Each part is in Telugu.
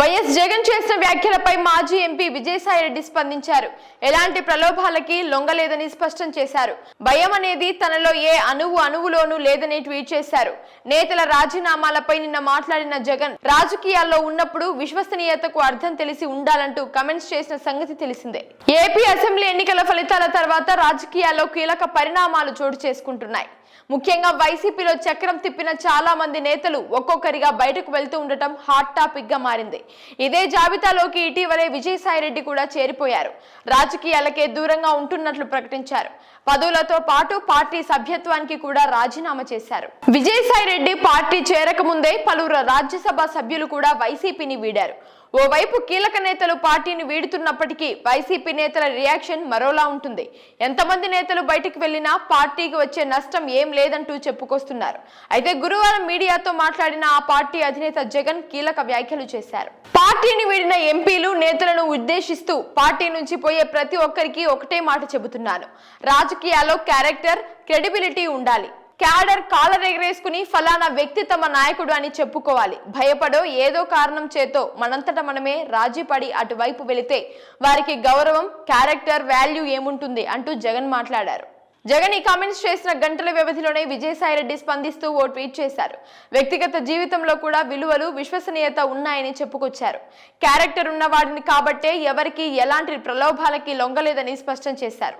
వైఎస్ జగన్ చేసిన వ్యాఖ్యలపై మాజీ ఎంపీ విజయసాయిరెడ్డి స్పందించారు. ఎలాంటి ప్రలోభాలకి లొంగలేదని స్పష్టం చేశారు. భయం అనేది తనలో ఏ అణువు అణువులోనూ లేదని ట్వీట్ చేశారు. నేతల రాజీనామాలపై నిన్న మాట్లాడిన జగన్ రాజకీయాల్లో ఉన్నప్పుడు విశ్వసనీయతకు అర్థం తెలిసి ఉండాలంటూ కమెంట్స్ చేసిన సంగతి తెలిసిందే. ఏపీ అసెంబ్లీ ఎన్నికల ఫలితాల తర్వాత రాజకీయాల్లో కీలక పరిణామాలు చోటు చేసుకుంటున్నాయి. ముఖ్యంగా వైసీపీలో చక్రం తిప్పిన చాలా మంది నేతలు ఒక్కొక్కరిగా బయటకు వెళ్తూ ఉండటం హాట్ టాపిక్గా మారింది. ఇదే జాబితాలోకి ఇటీవలే విజయసాయిరెడ్డి కూడా చేరిపోయారు. రాజకీయాలకే దూరంగా ఉంటున్నట్లు ప్రకటించారు. పదవులతో పాటు పార్టీ సభ్యత్వానికి కూడా రాజీనామా చేశారు. విజయసాయిరెడ్డి పార్టీ చేరకముందే పలువురు రాజ్యసభ సభ్యులు కూడా వైసీపీని వీడారు. ఓవైపు కీలక నేతలు పార్టీని వీడుతున్నప్పటికీ వైసీపీ నేతల రియాక్షన్ మరోలా ఉంటుంది. ఎంతమంది నేతలు బయటికి వెళ్ళినా పార్టీకి వచ్చే నష్టం ఏం లేదంటూ చెప్పుకొస్తున్నారు. అయితే గురువారం మీడియాతో మాట్లాడిన ఆ పార్టీ అధినేత జగన్ కీలక వ్యాఖ్యలు చేశారు. పార్టీని వీడిన ఎంపీలు నేతలను ఉద్దేశిస్తూ పార్టీ నుంచి పోయే ప్రతి ఒక్కరికి ఒకటే మాట చెబుతున్నాను రాజకీయాల్లో క్యారెక్టర్ క్రెడిబిలిటీ ఉండాలి. క్యాడర్ కాలర్ ఎగరేసుకుని ఫలానా వ్యక్తి తమ నాయకుడు అని చెప్పుకోవాలి. భయపడో ఏదో కారణం చేతో మనంతట మనమే రాజీపడి అటువైపు వెళితే వారికి గౌరవం క్యారెక్టర్ వాల్యూ ఏముంటుంది అంటూ జగన్ మాట్లాడారు. జగన్ ఈ కామెంట్స్ చేసిన గంటల వ్యవధిలోనే విజయసాయిరెడ్డి స్పందిస్తూ ఓ ట్వీట్ చేశారు. వ్యక్తిగత జీవితంలో కూడా విలువలు విశ్వసనీయత ఉన్నాయని చెప్పుకొచ్చారు. క్యారెక్టర్ ఉన్నవాడిని కాబట్టే ఎవరికి ఎలాంటి ప్రలోభాలకి లొంగలేదని స్పష్టం చేశారు.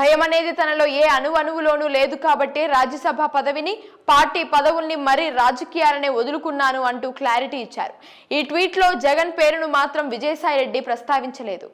భయం అనేది తనలో ఏ అణు అణువులోనూ లేదు కాబట్టే రాజ్యసభ పదవిని పార్టీ పదవుల్ని మరీ రాజకీయాలనే వదులుకున్నాను అంటూ క్లారిటీ ఇచ్చారు. ఈ ట్వీట్లో జగన్ పేరును మాత్రం విజయసాయిరెడ్డి ప్రస్తావించలేదు.